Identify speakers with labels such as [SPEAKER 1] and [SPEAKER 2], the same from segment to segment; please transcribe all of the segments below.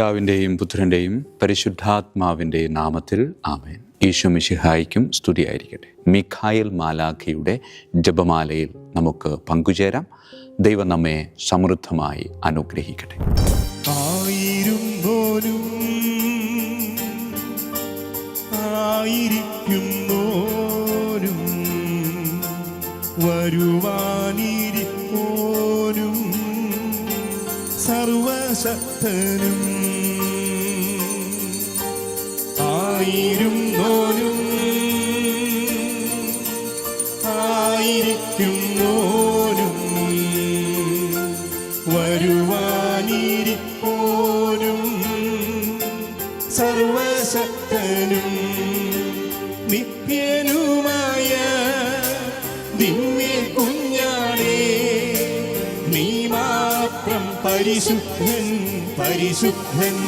[SPEAKER 1] പിതാവിന്റെയും പുത്രന്റെയും പരിശുദ്ധാത്മാവിന്റെയും നാമത്തിൽ ആമേൻ. ഈശോ മിശിഹായിക്കും സ്തുതിയായിരിക്കട്ടെ. മിഖായൽ മാലാഖയുടെ ജപമാലയിൽ നമുക്ക് പങ്കുചേരാം. ദൈവം നമ്മെ സമൃദ്ധമായി അനുഗ്രഹിക്കട്ടെ.
[SPEAKER 2] ആയിരുന്നോനും വരുവാനിരിപ്പോനും സർവശക്തനും ആയിരുന്നോനും ആയിരിക്കുന്നോനും വരുവാനിരിപ്പോനും സർവശക്തനും നിത്യനുമായ ദിവ്യ കുഞ്ഞാണേ നീ മാത്രം പരിശുദ്ധൻ പരിശുദ്ധൻ.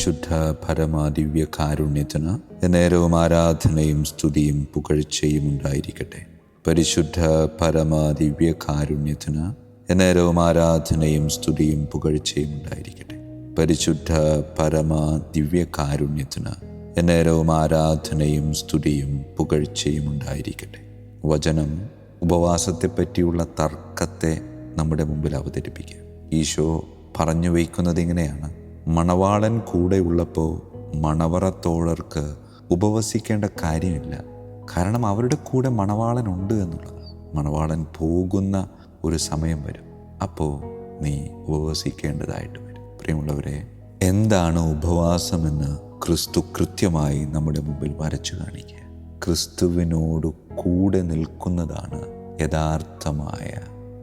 [SPEAKER 3] പരിശുദ്ധ പരമാദിവ്യ കാരുണ്യത്തിന് നേരവും ആരാധനയും സ്തുതിയും പുകഴ്ചയും ഉണ്ടായിരിക്കട്ടെ. പരിശുദ്ധ പരമാദിവ്യ കാരുണ്യത്തിന് നേരവും ആരാധനയും സ്തുതിയും പുകഴ്ചയും ഉണ്ടായിരിക്കട്ടെ. പരിശുദ്ധ പരമാദിവ്യ കാരുണ്യത്തിന് നേരവും ആരാധനയും സ്തുതിയും പുകഴ്ചയും ഉണ്ടായിരിക്കട്ടെ. വചനം ഉപവാസത്തെപ്പറ്റിയുള്ള തർക്കത്തെ നമ്മുടെ മുമ്പിൽ അവതരിപ്പിക്കുക. ഈശോ പറഞ്ഞു വയ്ക്കുന്നത് ഇങ്ങനെയാണ്. മണവാളൻ കൂടെ ഉള്ളപ്പോൾ മണവറത്തോഴർക്ക് ഉപവസിക്കേണ്ട കാര്യമില്ല. കാരണം അവരുടെ കൂടെ മണവാളൻ ഉണ്ട് എന്നുള്ളത്. മണവാളൻ പോകുന്ന ഒരു സമയം വരും. അപ്പോൾ നീ ഉപവസിക്കേണ്ടതായിട്ട് വരും. പ്രിയമുള്ളവരെ എന്താണ് ഉപവാസമെന്ന് ക്രിസ്തു കൃത്യമായി നമ്മുടെ മുമ്പിൽ വരച്ചു കാണിക്കുക. ക്രിസ്തുവിനോട് കൂടെ നിൽക്കുന്നതാണ് യഥാർത്ഥമായ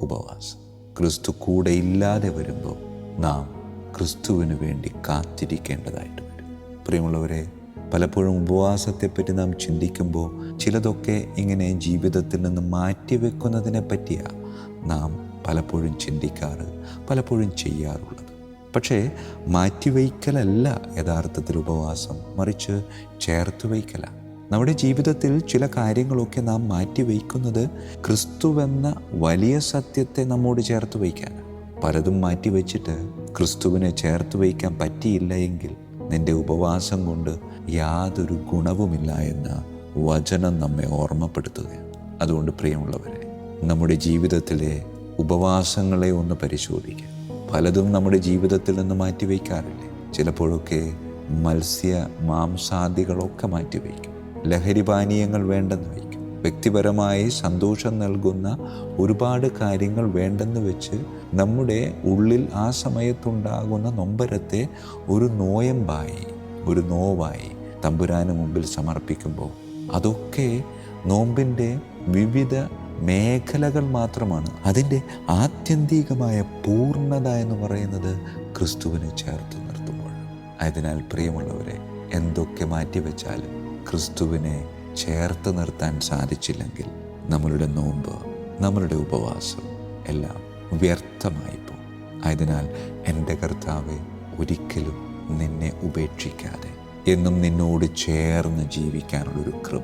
[SPEAKER 3] ഉപവാസം. ക്രിസ്തു കൂടെ ഇല്ലാതെ വരുമ്പോൾ നാം ക്രിസ്തുവിന് വേണ്ടി കാത്തിരിക്കേണ്ടതായിട്ട് വരും. പ്രിയമുള്ളവരെ പലപ്പോഴും ഉപവാസത്തെപ്പറ്റി നാം ചിന്തിക്കുമ്പോൾ ചിലതൊക്കെ ഇങ്ങനെ ജീവിതത്തിൽ നിന്ന് മാറ്റിവെക്കുന്നതിനെ പറ്റിയാണ് നാം പലപ്പോഴും ചിന്തിക്കാറ് പലപ്പോഴും ചെയ്യാറുള്ളത്. പക്ഷേ മാറ്റിവയ്ക്കലല്ല യഥാർത്ഥത്തിൽ ഉപവാസം മറിച്ച് ചേർത്ത് വയ്ക്കലാണ് നമ്മുടെ ജീവിതത്തിൽ ചില കാര്യങ്ങളൊക്കെ നാം മാറ്റിവെക്കുന്നത് ക്രിസ്തുവെന്ന വലിയ സത്യത്തെ നമ്മോട് ചേർത്ത് വയ്ക്കാനാണ് പലതും മാറ്റിവെച്ചിട്ട് ക്രിസ്തുവിനെ ചേർത്ത് വയ്ക്കാൻ പറ്റിയില്ല എങ്കിൽ നിന്റെ ഉപവാസം കൊണ്ട് യാതൊരു ഗുണവുമില്ല എന്ന വചനം നമ്മെ ഓർമ്മപ്പെടുത്തുകയാണ് അതുകൊണ്ട് പ്രിയമുള്ളവരെ നമ്മുടെ ജീവിതത്തിലെ ഉപവാസങ്ങളെ ഒന്ന് പരിശോധിക്കുക പലതും നമ്മുടെ ജീവിതത്തിൽ നിന്ന് മാറ്റിവെക്കാറില്ലേ ചിലപ്പോഴൊക്കെ മത്സ്യ മാംസാദികളൊക്കെ മാറ്റിവെക്കും ലഹരി പാനീയങ്ങൾ വേണ്ടെന്ന് വയ്ക്കും. വ്യക്തിപരമായി സന്തോഷം നൽകുന്ന ഒരുപാട് കാര്യങ്ങൾ വേണ്ടെന്ന് വെച്ച് നമ്മുടെ ഉള്ളിൽ ആ സമയത്തുണ്ടാകുന്ന നൊമ്പരത്തെ ഒരു നോയമ്പായി ഒരു നോവായി തമ്പുരാന് മുമ്പിൽ സമർപ്പിക്കുമ്പോൾ അതൊക്കെ നോമ്പിന്റെ വിവിധ മേഖലകൾ മാത്രമാണ്. അതിന്റെ ആത്യന്തികമായ പൂർണത എന്ന് പറയുന്നത് ക്രിസ്തുവിനെ ചേർത്ത് നിർത്തുമ്പോൾ. അതിനാൽ പ്രിയമുള്ളവരെ എന്തൊക്കെ മാറ്റിവെച്ചാലും ക്രിസ്തുവിനെ ചേർത്ത് നിർത്താൻ സാധിച്ചില്ലെങ്കിൽ നമ്മളുടെ നോമ്പ് നമ്മളുടെ ഉപവാസം എല്ലാം വ്യർത്ഥമായി പോകും ആയതിനാൽ എന്റെ കർത്താവെ ഒരിക്കലും നിന്നെ ഉപേക്ഷിക്കാതെ എന്നും നിന്നോട് ചേർന്ന് ജീവിക്കാനുള്ളൊരു കൃപ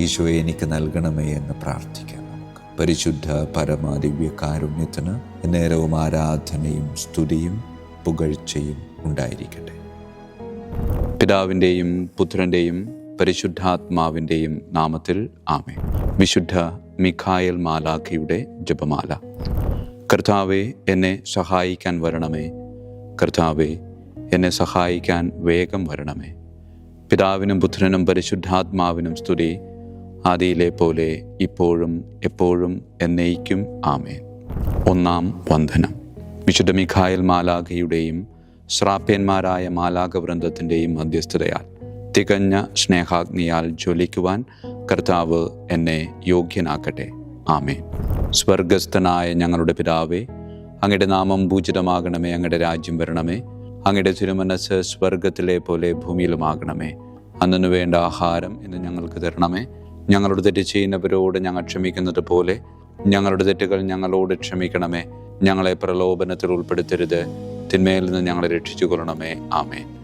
[SPEAKER 3] ഈശോയെ എനിക്ക് നൽകണമേ എന്ന് പ്രാർത്ഥിക്കാം നമുക്ക്. പരിശുദ്ധ പരമാദിവ്യ കാരുണ്യത്തിന് നേരവും ആരാധനയും സ്തുതിയും പുകഴ്ചയും ഉണ്ടായിരിക്കട്ടെ.
[SPEAKER 1] പിതാവിന്റെയും പുത്രന്റെയും പരിശുദ്ധാത്മാവിന്റെയും നാമത്തിൽ ആമേ വിശുദ്ധ മിഖായൽ മാലാഖയുടെ ജപമാല. കർത്താവെ എന്നെ സഹായിക്കാൻ വരണമേ. കർത്താവെ എന്നെ സഹായിക്കാൻ വേഗം വരണമേ. പിതാവിനും പുത്രനും പരിശുദ്ധാത്മാവിനും സ്തുതി. ആദിയിലെ പോലെ ഇപ്പോഴും എപ്പോഴും എന്നേക്കും ആമേ ഒന്നാം വന്ദനം. വിശുദ്ധ മിഖായൽ മാലാഖയുടെയും ശ്രാപ്യന്മാരായ മാലാഖവൃന്ദത്തിന്റെയും മധ്യസ്ഥതയാൽ തികഞ്ഞ സ്നേഹാഗ്നിയാൽ ജ്വലിക്കുവാൻ കർത്താവ് എന്നെ യോഗ്യനാക്കട്ടെ. ആമേ സ്വർഗസ്ഥനായ ഞങ്ങളുടെ പിതാവേ അങ്ങയുടെ നാമം പൂജിതമാകണമേ അങ്ങയുടെ രാജ്യം വരണമേ അങ്ങയുടെ തിരുമനസ് സ്വർഗത്തിലെ പോലെ ഭൂമിയിലുമാകണമേ. അന്നു വേണ്ട ആഹാരം ഇന്ന് ഞങ്ങൾക്ക് തരണമേ. ഞങ്ങളുടെ തെറ്റ് ചെയ്യുന്നവരോട് ഞങ്ങൾ ക്ഷമിക്കുന്നത് പോലെ ഞങ്ങളുടെ തെറ്റുകൾ ഞങ്ങളോട് ക്ഷമിക്കണമേ. ഞങ്ങളെ പ്രലോഭനത്തിൽ ഉൾപ്പെടുത്തരുത്. തിന്മയിൽ നിന്ന് ഞങ്ങളെ രക്ഷിച്ചു കൊള്ളണമേ ആമേ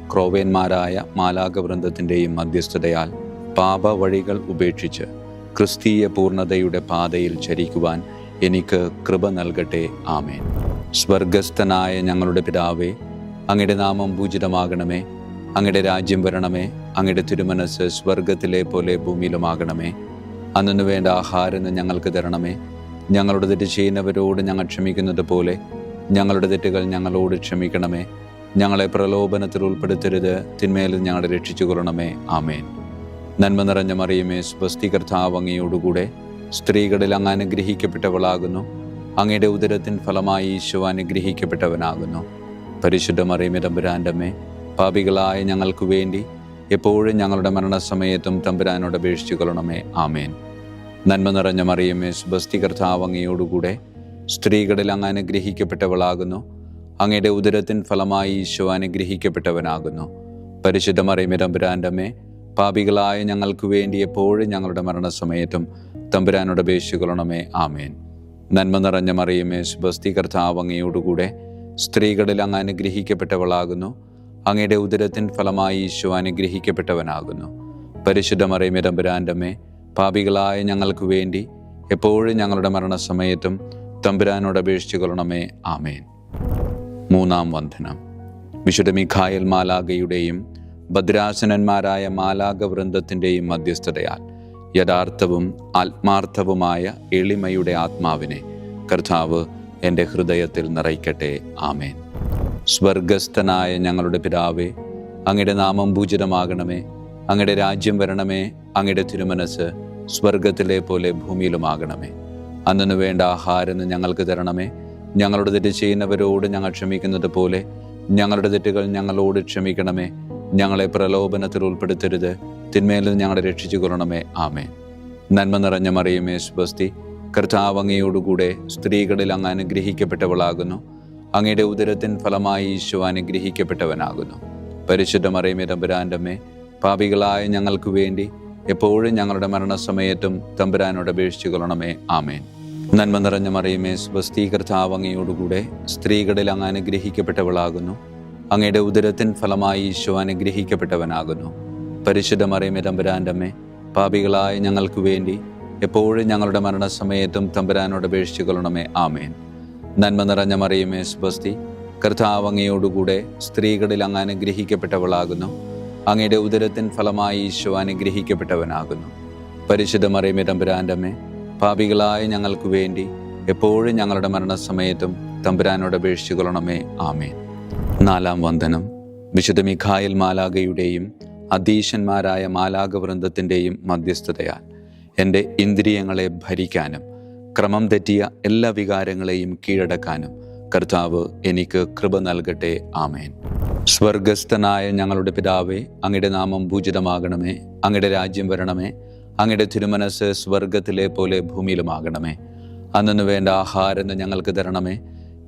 [SPEAKER 3] ക്രോവേന്മാരായ മാലാകവൃന്ദത്തിന്റെയും മധ്യസ്ഥതയാൽ പാപ വഴികൾ ഉപേക്ഷിച്ച് ക്രിസ്തീയ പൂർണതയുടെ പാതയിൽ ചരിക്കുവാൻ എനിക്ക് കൃപ നൽകട്ടെ. ആമേൻ. സ്വർഗസ്ഥനായ ഞങ്ങളുടെ പിതാവേ അങ്ങയുടെ നാമം പൂജിതമാകണമേ. അങ്ങയുടെ രാജ്യം വരണമേ. അങ്ങയുടെ തിരുമനസ് സ്വർഗത്തിലെ പോലെ ഭൂമിയിലുമാകണമേ. അന്നു വേണ്ട ആഹാരം ഞങ്ങൾക്ക് തരണമേ. ഞങ്ങളുടെ തെറ്റ് ചെയ്യുന്നവരോട് ഞങ്ങൾ ക്ഷമിക്കുന്നത് പോലെ ഞങ്ങളുടെ തെറ്റുകൾ ഞങ്ങളോട് ക്ഷമിക്കണമേ. ഞങ്ങളെ പ്രലോഭനത്തിൽ ഉൾപ്പെടുത്തരുത്. തിന്മേൽ ഞങ്ങളെ രക്ഷിച്ചു കൊള്ളണമേ ആമേൻ. നന്മ നിറഞ്ഞ മറിയമേ സ്വസ്തി കർത്താവങ്ങയോടുകൂടെ സ്ത്രീകളിൽ അങ്ങ് അനുഗ്രഹിക്കപ്പെട്ടവളാകുന്നു. അങ്ങയുടെ ഉദരത്തിൻ ഫലമായി ഈശോ അനുഗ്രഹിക്കപ്പെട്ടവനാകുന്നു. പരിശുദ്ധ മറിയമേ തമ്പുരാന്റമ്മേ പാപികളായ ഞങ്ങൾക്ക് വേണ്ടി എപ്പോഴും ഞങ്ങളുടെ മരണസമയത്തും തമ്പുരാനോട് അപേക്ഷിച്ചു കൊള്ളണമേ ആമേൻ. നന്മ നിറഞ്ഞ മറിയമേ സുബസ്തി കർത്താവ് സ്ത്രീകളിൽ അങ്ങ് അനുഗ്രഹിക്കപ്പെട്ടവളാകുന്നു. അങ്ങയുടെ ഉദരത്തിൻ ഫലമായി ഈശോ അനുഗ്രഹിക്കപ്പെട്ടവനാകുന്നു. പരിശുദ്ധ മറിയമേ തമ്പുരാന്റെ പാപികളായ ഞങ്ങൾക്ക് വേണ്ടി എപ്പോഴും ഞങ്ങളുടെ മരണസമയത്തും തമ്പുരാനോട് അപേക്ഷിച്ചു കൊള്ളണമേ ആമേൻ. നന്മ നിറഞ്ഞ മറിയമേ ശുഭസ്തി കർത്താവ് അങ്ങയോടുകൂടെ സ്ത്രീകളിൽ അങ്ങ് അനുഗ്രഹിക്കപ്പെട്ടവളാകുന്നു. അങ്ങയുടെ ഉദരത്തിൻ ഫലമായി ഈശോ അനുഗ്രഹിക്കപ്പെട്ടവനാകുന്നു. പരിശുദ്ധ മറിയമേ തമ്പുരാന്റെ പാപികളായ ഞങ്ങൾക്ക് വേണ്ടി എപ്പോഴും ഞങ്ങളുടെ മരണസമയത്തും തമ്പുരാനോട് അപേക്ഷിച്ചു കൊള്ളണമേ ആമേൻ. മൂന്നാം വന്ദനം. വിശുദ്ധ മിഖായൽ മാലാഗയുടെയും ഭദ്രാസനന്മാരായ മാലാഗ വൃന്ദത്തിന്റെയും മധ്യസ്ഥതയാൽ യഥാർത്ഥവും ആത്മാർത്ഥവുമായ എളിമയുടെ ആത്മാവിനെ കർത്താവ് എന്റെ ഹൃദയത്തിൽ നിറയ്ക്കട്ടെ. ആമേൻ. സ്വർഗസ്ഥനായ ഞങ്ങളുടെ പിതാവേ അങ്ങയുടെ നാമം പൂജിതമാകണമേ. അങ്ങയുടെ രാജ്യം വരണമേ. അങ്ങയുടെ തിരുമനസ് സ്വർഗത്തിലെ പോലെ ഭൂമിയിലുമാകണമേ. അന്നു വേണ്ട ആഹാരം ഞങ്ങൾക്ക് തരണമേ. ഞങ്ങളുടെ തെറ്റ് ചെയ്യുന്നവരോട് ഞങ്ങൾ ക്ഷമിക്കുന്നത് പോലെ ഞങ്ങളുടെ തെറ്റുകൾ ഞങ്ങളോട് ക്ഷമിക്കണമേ. ഞങ്ങളെ പ്രലോഭനത്തിൽ ഉൾപ്പെടുത്തരുത്. തിന്മേൽ ഞങ്ങളെ രക്ഷിച്ചു കൊള്ളണമേ. ആമേ നന്മ നിറഞ്ഞ മറിയുമേ സുബസ്തി. കർത്താവങ്ങയോടുകൂടെ സ്ത്രീകളിൽ അങ്ങ് അനുഗ്രഹിക്കപ്പെട്ടവളാകുന്നു. അങ്ങയുടെ ഉദരത്തിൻ ഫലമായി ഈശോ അനുഗ്രഹിക്കപ്പെട്ടവനാകുന്നു. പരിശുദ്ധ മറിയമേ തമ്പുരാന്റെ അമ്മേ പാപികളായ ഞങ്ങൾക്ക് വേണ്ടി എപ്പോഴും ഞങ്ങളുടെ മരണസമയത്തും തമ്പുരാനോട് അപേക്ഷിച്ചു കൊള്ളണമേ. ആമേൻ. നന്മ നിറഞ്ഞ മറിയമേ സ്വസ്തി കർത്താവ് അങ്ങയോടുകൂടെ സ്ത്രീകളിൽ അങ്ങ് അനുഗ്രഹിക്കപ്പെട്ടവളാകുന്നു. അങ്ങയുടെ ഉദരത്തിൻ ഫലമായി ഈശോ അനുഗ്രഹിക്കപ്പെട്ടവനാകുന്നു. പരിശുദ്ധ മറിയമേ തമ്പുരാന്റെ അമ്മേ പാപികളായ ഞങ്ങൾക്ക് വേണ്ടി എപ്പോഴും ഞങ്ങളുടെ മരണസമയത്തും തമ്പുരാനോട് അപേക്ഷിച്ചുകൊള്ളണമേ. ആമേൻ. നന്മ നിറഞ്ഞ മറിയമേ സ്വസ്തി കർത്താവ് അങ്ങയോടുകൂടെ സ്ത്രീകളിൽ അങ്ങ് അനുഗ്രഹിക്കപ്പെട്ടവളാകുന്നു. അങ്ങയുടെ ഉദരത്തിൻ ഫലമായി ഈശോ അനുഗ്രഹിക്കപ്പെട്ടവനാകുന്നു. പരിശുദ്ധ മറിയമേ തമ്പുരാന്റെ അമ്മേ പാപികളായ ഞങ്ങൾക്ക് വേണ്ടി എപ്പോഴും ഞങ്ങളുടെ മരണസമയത്തും തമ്പുരാനോട് അപേക്ഷിച്ചു കൊള്ളണമേ. ആമേൻ. നാലാം വന്ദനം. വിശുദ്ധ മിഖായൽ മാലാഗയുടെയും അധീശന്മാരായ മാലാഗ വൃന്ദത്തിന്റെയും മധ്യസ്ഥതയാൽ എന്റെ ഇന്ദ്രിയങ്ങളെ ഭരിക്കാനും ക്രമം തെറ്റിയ എല്ലാ വികാരങ്ങളെയും കീഴടക്കാനും കർത്താവ് എനിക്ക് കൃപ നൽകട്ടെ. ആമേൻ. സ്വർഗസ്ഥനായ ഞങ്ങളുടെ പിതാവേ അങ്ങയുടെ നാമം പൂജിതമാകണമേ അങ്ങയുടെ രാജ്യം വരണമേ അങ്ങയുടെ തിരുമനസ് സ്വർഗത്തിലെ പോലെ ഭൂമിയിലുമാകണമേ. അന്നു വേണ്ട ആഹാരം ഞങ്ങൾക്ക് തരണമേ.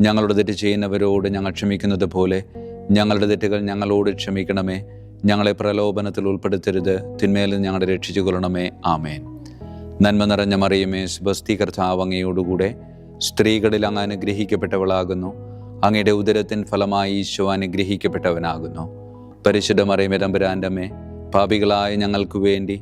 [SPEAKER 3] ഞങ്ങളുടെ തെറ്റ് ചെയ്യുന്നവരോട് ഞങ്ങൾ ക്ഷമിക്കുന്നത് പോലെ ഞങ്ങളുടെ തെറ്റുകൾ ഞങ്ങളോട് ക്ഷമിക്കണമേ. ഞങ്ങളെ പ്രലോഭനത്തിൽ ഉൾപ്പെടുത്തരുത്. തിന്മേൽ ഞങ്ങളെ രക്ഷിച്ചു കൊള്ളണമേ ആമേൻ. നന്മ നിറഞ്ഞ മറിയമേ സുബസ്തി കർത്താവങ്ങയോടുകൂടെ സ്ത്രീകളിൽ അങ്ങ് അനുഗ്രഹിക്കപ്പെട്ടവളാകുന്നു. അങ്ങയുടെ ഉദരത്തിൻ ഫലമായി ഈശോ അനുഗ്രഹിക്കപ്പെട്ടവനാകുന്നു. പരിശുദ്ധ മറിയമേ തമ്പുരാന്റെ പാപികളായ ഞങ്ങൾക്ക് വേണ്ടി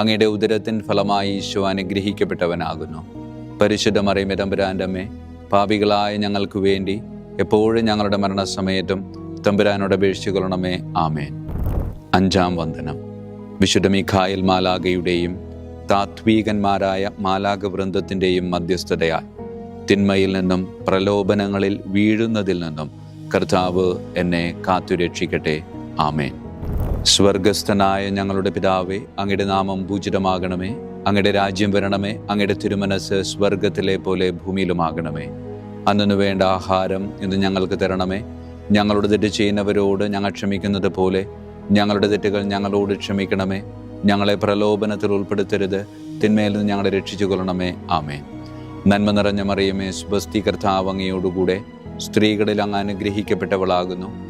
[SPEAKER 3] അങ്ങയുടെ ഉദരത്തിൻ ഫലമായി ഈശോ അനുഗ്രഹിക്കപ്പെട്ടവനാകുന്നു. പരിശുദ്ധ മറിയമേ തമ്പുരാന്റെ അമ്മേ പാപികളായ ഞങ്ങൾക്ക് വേണ്ടി എപ്പോഴും ഞങ്ങളുടെ മരണസമയത്തും തമ്പുരാനോട് അപേക്ഷിച്ചുകൊള്ളണമേ. ആമേൻ. അഞ്ചാം വന്ദനം. വിശുദ്ധ മിഖായൽ മാലാഗയുടെയും താത്വീകന്മാരായ മാലാക വൃന്ദത്തിന്റെയും മധ്യസ്ഥതയാൽ തിന്മയിൽ നിന്നും പ്രലോഭനങ്ങളിൽ വീഴുന്നതിൽ നിന്നും കർത്താവ് എന്നെ കാത്തുരക്ഷിക്കട്ടെ. ആമേൻ. സ്വർഗസ്ഥനായ ഞങ്ങളുടെ പിതാവേ അങ്ങയുടെ നാമം പൂജിതമാകണമേ. അങ്ങയുടെ രാജ്യം വരണമേ. അങ്ങയുടെ തിരുമനസ് സ്വർഗത്തിലെ പോലെ ഭൂമിയിലുമാകണമേ. അന്നു വേണ്ട ആഹാരം ഇന്ന് ഞങ്ങൾക്ക് തരണമേ. ഞങ്ങളുടെ തെറ്റ് ചെയ്യുന്നവരോട് ഞങ്ങൾ ക്ഷമിക്കുന്നത് പോലെ ഞങ്ങളുടെ തെറ്റുകൾ ഞങ്ങളോട് ക്ഷമിക്കണമേ. ഞങ്ങളെ പ്രലോഭനത്തിൽ ഉൾപ്പെടുത്തരുത്. തിന്മയിൽ നിന്ന് ഞങ്ങളെ രക്ഷിച്ചു കൊള്ളണമേ ആമേ നന്മ നിറഞ്ഞ മറിയമേ സ്വസ്തി കർത്താവ് അങ്ങയോടുകൂടെ സ്ത്രീകളിൽ അങ്ങ് അനുഗ്രഹിക്കപ്പെട്ടവളാകുന്നു.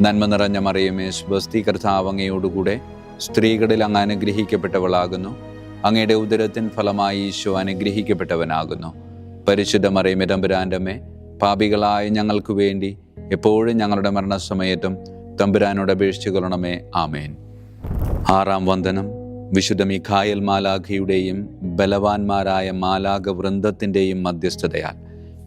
[SPEAKER 3] നന്മ നിറഞ്ഞ മറിയമേ സ്വസ്തി കർത്താവ് അങ്ങയോടുകൂടെ സ്ത്രീകളിൽ അങ്ങ് അനുഗ്രഹിക്കപ്പെട്ടവളാകുന്നു. അങ്ങയുടെ ഉദരത്തിൻ ഫലമായി ഈശോ അനുഗ്രഹിക്കപ്പെട്ടവനാകുന്നു. പരിശുദ്ധ മറിയമേ പാപികളായ ഞങ്ങൾക്ക് വേണ്ടി എപ്പോഴും ഞങ്ങളുടെ മരണസമയത്തും തമ്പുരാനോട് അപേക്ഷിച്ചു കൊള്ളണമേ. ആമേൻ. ആറാം വന്ദനം. വിശുദ്ധ മിഖായൽ മാലാഖയുടെയും ബലവാന്മാരായ മാലാഖ വൃന്ദത്തിന്റെയും മധ്യസ്ഥതയാൽ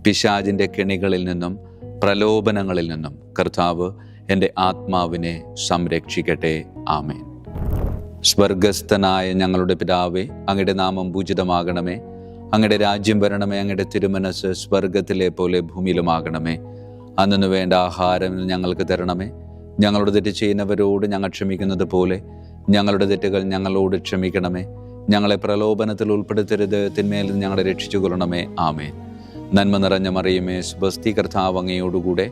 [SPEAKER 3] പിശാജിന്റെ കെണികളിൽ നിന്നും പ്രലോഭനങ്ങളിൽ നിന്നും കർത്താവ് എന്റെ ആത്മാവിനെ സംരക്ഷിക്കട്ടെ. ആമേൻ. സ്വർഗസ്ഥനായ ഞങ്ങളുടെ പിതാവേ അങ്ങയുടെ നാമം പൂജിതമാകണമേ. അങ്ങയുടെ രാജ്യം വരണമേ അങ്ങയുടെ തിരുമനസ് സ്വർഗത്തിലെ പോലെ ഭൂമിയിലുമാകണമേ. അന്നു വേണ്ട ആഹാരം ഞങ്ങൾക്ക് തരണമേ. ഞങ്ങളുടെ തെറ്റ് ചെയ്യുന്നവരോട് ഞങ്ങൾ ക്ഷമിക്കുന്നത് പോലെ ഞങ്ങളുടെ തെറ്റുകൾ ഞങ്ങളോട് ക്ഷമിക്കണമേ. ഞങ്ങളെ പ്രലോഭനത്തിൽ ഉൾപ്പെടുത്തരുത് തിന്മയിൽ ഞങ്ങളെ രക്ഷിച്ചു കൊള്ളണമേ ആമേ നന്മ നിറഞ്ഞ മറിയുമേ സ്വസ്തി കർത്താവ് അങ്ങയോടുകൂടെ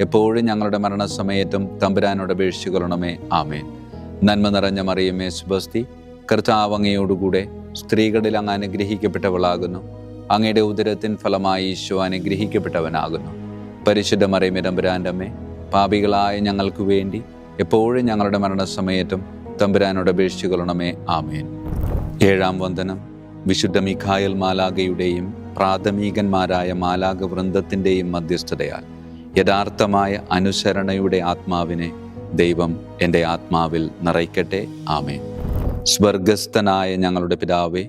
[SPEAKER 3] എപ്പോഴും ഞങ്ങളുടെ മരണസമയത്തും തമ്പുരാനോട് അപേക്ഷിച്ചു കൊള്ളണമേ ആമേൻ. നന്മ നിറഞ്ഞ മറിയമേ സുബസ്തി. കർത്താവങ്ങയോടുകൂടെ സ്ത്രീകളിൽ അങ്ങ് അനുഗ്രഹിക്കപ്പെട്ടവളാകുന്നു. അങ്ങയുടെ ഉദരത്തിൻ ഫലമായി ഈശോ അനുഗ്രഹിക്കപ്പെട്ടവനാകുന്നു. പരിശുദ്ധ മറിയമേ തമ്പുരാന്റെ അമ്മേ പാപികളായ ഞങ്ങൾക്ക് വേണ്ടി എപ്പോഴും ഞങ്ങളുടെ മരണസമയത്തും തമ്പുരാനോട് അപേക്ഷിച്ചു കൊള്ളണമേ ആമേൻ. ഏഴാം വന്ദനം. വിശുദ്ധ മിഖായൽ മാലാകയുടെയും പ്രാഥമികന്മാരായ മാലാക വൃന്ദത്തിന്റെയും മധ്യസ്ഥതയാൽ. യഥാർത്ഥമായ അനുസരണയുടെ ആത്മാവിനെ ദൈവം എന്റെ ആത്മാവിൽ നിറയ്ക്കട്ടെ. ആമേ സ്വർഗസ്ഥനായ ഞങ്ങളുടെ പിതാവേ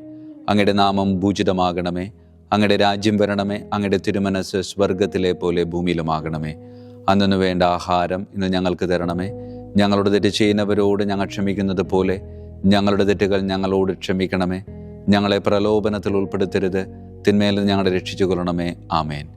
[SPEAKER 3] അങ്ങയുടെ നാമം ഭൂജിതമാകണമേ അങ്ങയുടെ രാജ്യം വരണമേ. അങ്ങയുടെ തിരുമനസ് സ്വർഗത്തിലെ പോലെ ഭൂമിയിലുമാകണമേ. അന്നു വേണ്ട ആഹാരം ഇന്ന് ഞങ്ങൾക്ക് തരണമേ. ഞങ്ങളുടെ തെറ്റ് ചെയ്യുന്നവരോട് ഞങ്ങൾ ക്ഷമിക്കുന്നത് പോലെ ഞങ്ങളുടെ തെറ്റുകൾ ഞങ്ങളോട് ക്ഷമിക്കണമേ. ഞങ്ങളെ പ്രലോഭനത്തിൽ ഉൾപ്പെടുത്തരുത്. തിന്മയിൽ ഞങ്ങളെ രക്ഷിച്ചു കൊള്ളണമേ ആമേൻ.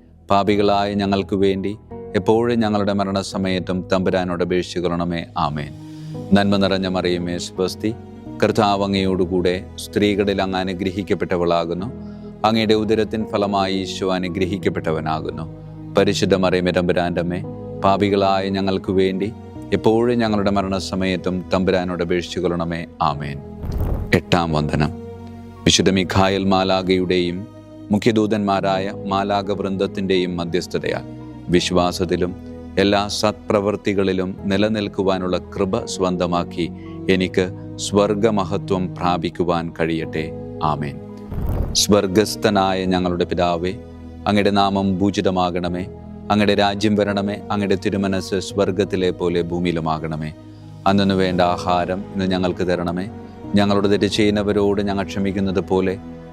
[SPEAKER 3] പാപികളായ ഞങ്ങൾക്ക് വേണ്ടി എപ്പോഴും ഞങ്ങളുടെ മരണസമയത്തും തമ്പുരാനോട് അപേക്ഷിക്കണമേ. ആമേൻ. നന്മ നിറഞ്ഞ മറിയമേ സ്വസ്തി കർത്താവങ്ങയോടുകൂടെ സ്ത്രീകളിൽ അങ്ങ് അനുഗ്രഹിക്കപ്പെട്ടവളാകുന്നു. അങ്ങയുടെ ഉദരത്തിൻ ഫലമായി ഈശോ അനുഗ്രഹിക്കപ്പെട്ടവനാകുന്നു. പരിശുദ്ധ മറിയമേ തമ്പുരാന്റെ അമ്മേ പാപികളായ ഞങ്ങൾക്ക് വേണ്ടി എപ്പോഴും ഞങ്ങളുടെ മരണസമയത്തും തമ്പുരാനോട് അപേക്ഷിച്ചു കൊള്ളണമേ ആമേൻ. എട്ടാം വന്ദനം. വിശുദ്ധ മിഖായൽ മാലാകയുടെയും മുഖ്യദൂതന്മാരായ മാലാക വൃന്ദത്തിന്റെയും മധ്യസ്ഥതയാൽ വിശ്വാസത്തിലും എല്ലാ സത്പ്രവൃത്തികളിലും നിലനിൽക്കുവാനുള്ള കൃപ സ്വന്തമാക്കി എനിക്ക് സ്വർഗമഹത്വം പ്രാപിക്കുവാൻ കഴിയട്ടെ. ആമേൻ. സ്വർഗസ്ഥനായ ഞങ്ങളുടെ പിതാവേ അങ്ങയുടെ നാമം ഭൂജിതമാകണമേ അങ്ങയുടെ രാജ്യം വരണമേ. അങ്ങയുടെ തിരുമനസ് സ്വർഗത്തിലെ പോലെ ഭൂമിയിലുമാകണമേ. അന്നു വേണ്ട ആഹാരം ഇന്ന് ഞങ്ങൾക്ക് തരണമേ. ഞങ്ങളുടെ തെറ്റ് ചെയ്യുന്നവരോട് ഞങ്ങൾ ക്ഷമിക്കുന്നത് പോലെ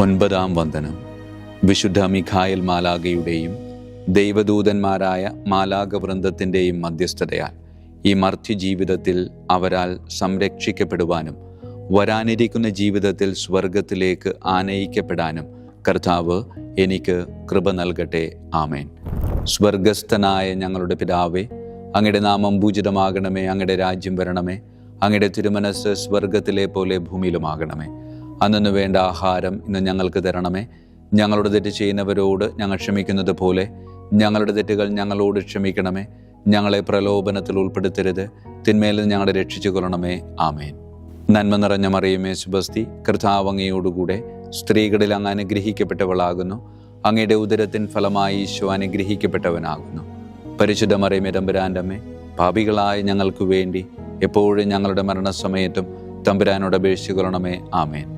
[SPEAKER 3] ഒൻപതാം വന്ദനം. വിശുദ്ധ മിഖായൽ മാലാഗയുടെയും ദൈവദൂതന്മാരായ മാലാക വൃന്ദത്തിന്റെയും മധ്യസ്ഥതയാൽ ഈ മർത്യ ജീവിതത്തിൽ അവരാൽ സംരക്ഷിക്കപ്പെടുവാനും വരാനിരിക്കുന്ന ജീവിതത്തിൽ സ്വർഗത്തിലേക്ക് ആനയിക്കപ്പെടാനും കർത്താവ് എനിക്ക് കൃപ നൽകട്ടെ. ആമേൻ. സ്വർഗസ്ഥനായ ഞങ്ങളുടെ പിതാവേ അങ്ങയുടെ നാമം പൂജിതമാകണമേ അങ്ങയുടെ രാജ്യം വരണമേ അങ്ങയുടെ തിരുമനസ് സ്വർഗത്തിലെ പോലെ ഭൂമിയിലുമാകണമേ. അന്നു വേണ്ട ആഹാരം ഇന്ന് ഞങ്ങൾക്ക് തരണമേ. ഞങ്ങളുടെ തെറ്റ് ചെയ്യുന്നവരോട് ഞങ്ങൾ ക്ഷമിക്കുന്നത് പോലെ ഞങ്ങളുടെ തെറ്റുകൾ ഞങ്ങളോട് ക്ഷമിക്കണമേ. ഞങ്ങളെ പ്രലോഭനത്തിൽ ഉൾപ്പെടുത്തരുത്. തിന്മേലിൽ ഞങ്ങളെ രക്ഷിച്ചു കൊള്ളണമേ. ആമേൻ. നന്മ നിറഞ്ഞ മറിയുമേ സുബസ്തി. കൃതാവങ്ങയോടുകൂടെ സ്ത്രീകളിൽ അങ്ങ് അനുഗ്രഹിക്കപ്പെട്ടവളാകുന്നു. അങ്ങയുടെ ഉദരത്തിൻ ഫലമായി ഈശോ അനുഗ്രഹിക്കപ്പെട്ടവനാകുന്നു. പരിശുദ്ധ മറിയമേ തമ്പുരാന്റമ്മേ പാപികളായ ഞങ്ങൾക്ക് വേണ്ടി എപ്പോഴും ഞങ്ങളുടെ മരണസമയത്തും തമ്പുരാനോട് അപേക്ഷിച്ചു കൊള്ളണമേ. ആമേൻ.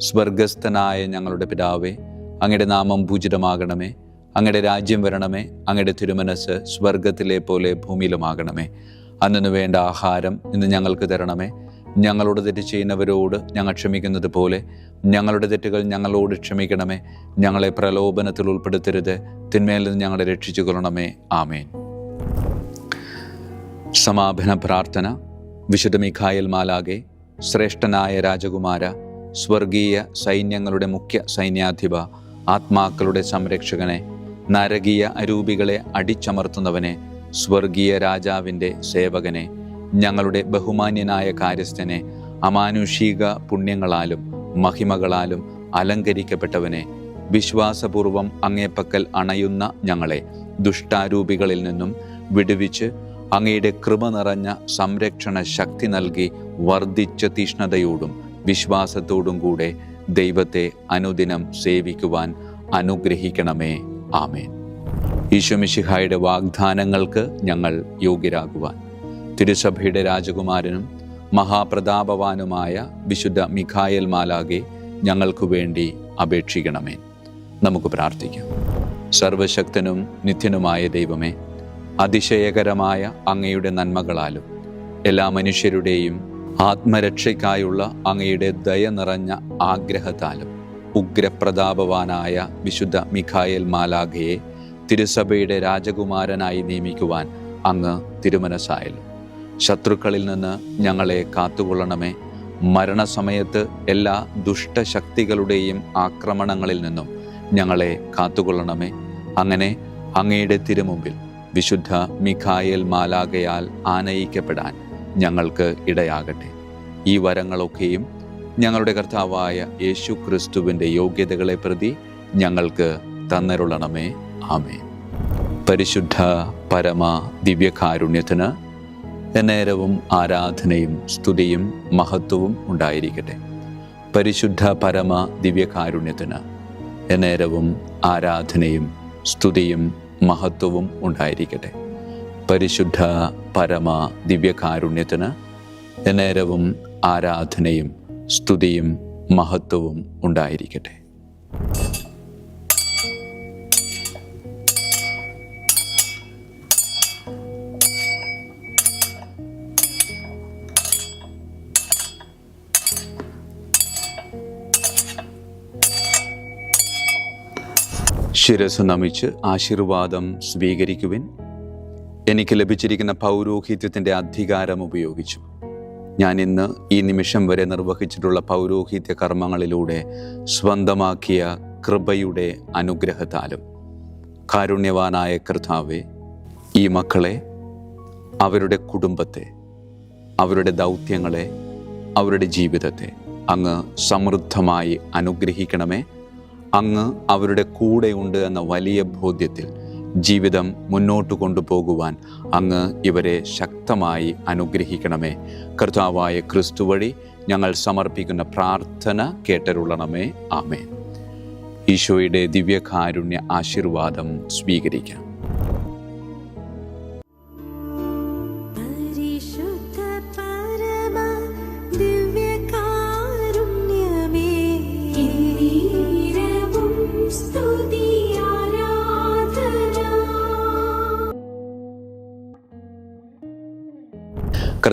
[SPEAKER 3] സ്വർഗസ്ഥനായ ഞങ്ങളുടെ പിതാവേ അങ്ങയുടെ നാമം പൂജിതമാകണമേ. അങ്ങയുടെ രാജ്യം വരണമേ. അങ്ങയുടെ തിരുമനസ് സ്വർഗത്തിലെ പോലെ ഭൂമിയിലുമാകണമേ. അന്നു വേണ്ട ആഹാരം ഇന്ന് ഞങ്ങൾക്ക് തരണമേ. ഞങ്ങളോട് തെറ്റ് ചെയ്യുന്നവരോട് ഞങ്ങൾ ക്ഷമിക്കുന്നത് പോലെ ഞങ്ങളുടെ തെറ്റുകൾ ഞങ്ങളോട് ക്ഷമിക്കണമേ. ഞങ്ങളെ പ്രലോഭനത്തിൽ ഉൾപ്പെടുത്തരുത്. തിന്മേലിൽ നിന്ന് ഞങ്ങളെ രക്ഷിച്ചു കൊള്ളണമേ ആമേൻ. സമാപന പ്രാർത്ഥന. വിശുദ്ധ മിഖായൽ മാലാകെ ശ്രേഷ്ഠനായ രാജകുമാര സ്വർഗീയ സൈന്യങ്ങളുടെ മുഖ്യ സൈന്യാധിപ ആത്മാക്കളുടെ സംരക്ഷകനെ നരകീയ അരൂപികളെ അടിച്ചമർത്തുന്നവനെ സ്വർഗീയ രാജാവിന്റെ സേവകനെ ഞങ്ങളുടെ ബഹുമാന്യനായ കാര്യസ്ഥനെ അമാനുഷിക പുണ്യങ്ങളാലും മഹിമകളാലും അലങ്കരിക്കപ്പെട്ടവനെ വിശ്വാസപൂർവം അങ്ങേപ്പക്കൽ അണയുന്ന ഞങ്ങളെ ദുഷ്ടാരൂപികളിൽ നിന്നും വിടുവിച്ച് അങ്ങയുടെ കൃപ നിറഞ്ഞ സംരക്ഷണ ശക്തി നൽകി വർദ്ധിച്ച തീഷ്ണതയോടും വിശ്വാസത്തോടും കൂടെ ദൈവത്തെ അനുദിനം സേവിക്കുവാൻ അനുഗ്രഹിക്കണമേ. ആമേൻ. ഈശോമിശിഹായുടെ വാഗ്ദാനങ്ങൾക്ക് ഞങ്ങൾ യോഗ്യരാകുവാൻ. തിരുസഭയുടെ രാജകുമാരനും മഹാപ്രതാപവാനുമായ വിശുദ്ധ മിഖായൽ മാലാകെ ഞങ്ങൾക്കു വേണ്ടി അപേക്ഷിക്കണമേ. നമുക്ക് പ്രാർത്ഥിക്കാം. സർവശക്തനും നിത്യനുമായ ദൈവമേ അതിശയകരമായ അങ്ങയുടെ നന്മകളാലും എല്ലാ മനുഷ്യരുടെയും ആത്മരക്ഷയ്ക്കായുള്ള അങ്ങയുടെ ദയ നിറഞ്ഞ ആഗ്രഹത്താലും ഉഗ്രപ്രതാപവാനായ വിശുദ്ധ മിഖായൽ മാലാഖയെ തിരുസഭയുടെ രാജകുമാരനായി നിയമിക്കുവാൻ അങ്ങ് തിരുമനസായല്ലോ ശത്രുക്കളിൽ നിന്ന് ഞങ്ങളെ കാത്തുകൊള്ളണമേ. മരണസമയത്ത് എല്ലാ ദുഷ്ടശക്തികളുടെയും ആക്രമണങ്ങളിൽ നിന്നും ഞങ്ങളെ കാത്തുകൊള്ളണമേ. അങ്ങനെ അങ്ങയുടെ തിരുമുമ്പിൽ വിശുദ്ധ മിഖായേൽ മാലാകയാൽ ആനയിക്കപ്പെടാൻ ഞങ്ങൾക്ക് ഇടയാകട്ടെ. ഈ വരങ്ങളൊക്കെയും ഞങ്ങളുടെ കർത്താവായ യേശു ക്രിസ്തുവിന്റെ യോഗ്യതകളെ പ്രതി ഞങ്ങൾക്ക് തന്നരുളണമേ. ആമേ പരിശുദ്ധ പരമ ദിവ്യകാരുണ്യത്തിന് എന്നേരവും ആരാധനയും സ്തുതിയും മഹത്വവും ഉണ്ടായിരിക്കട്ടെ. പരിശുദ്ധ പരമ ദിവ്യകാരുണ്യത്തിന് എന്നേരവും ആരാധനയും സ്തുതിയും മഹത്വവും ഉണ്ടായിരിക്കട്ടെ. പരിശുദ്ധ പരമ ദിവ്യകാരുണ്യത്തിന് നേരവും ആരാധനയും സ്തുതിയും മഹത്വവും ഉണ്ടായിരിക്കട്ടെ. ശിരസ് നമിച്ച് ആശീർവാദം സ്വീകരിക്കുവിൻ. എനിക്ക് ലഭിച്ചിരിക്കുന്ന പൗരോഹിത്യത്തിന്റെ അധികാരം ഉപയോഗിച്ചു. ഞാൻ ഇന്ന് ഈ നിമിഷം വരെ നിർവഹിച്ചിട്ടുള്ള പൗരോഹിത്യ കർമ്മങ്ങളിലൂടെ സ്വന്തമാക്കിയ കൃപയുടെ അനുഗ്രഹത്താലും. കാരുണ്യവാനായ കർത്താവെ ഈ മക്കളെ അവരുടെ കുടുംബത്തെ അവരുടെ ദൗത്യങ്ങളെ അവരുടെ ജീവിതത്തെ അങ്ങ് സമൃദ്ധമായി അനുഗ്രഹിക്കണമേ. അങ്ങ് അവരുടെ കൂടെയുണ്ട് എന്ന വലിയ ബോധ്യത്തിൽ ജീവിതം മുന്നോട്ട് കൊണ്ടുപോകുവാൻ അങ്ങ് ഇവരെ ശക്തമായി അനുഗ്രഹിക്കണമേ. കർത്താവായ ക്രിസ്തു വഴി ഞങ്ങൾ സമർപ്പിക്കുന്ന പ്രാർത്ഥന കേട്ടരുള്ളണമേ ആമേ ഈശോയുടെ ദിവ്യകാരുണ്യ ആശീർവാദം സ്വീകരിക്കാം.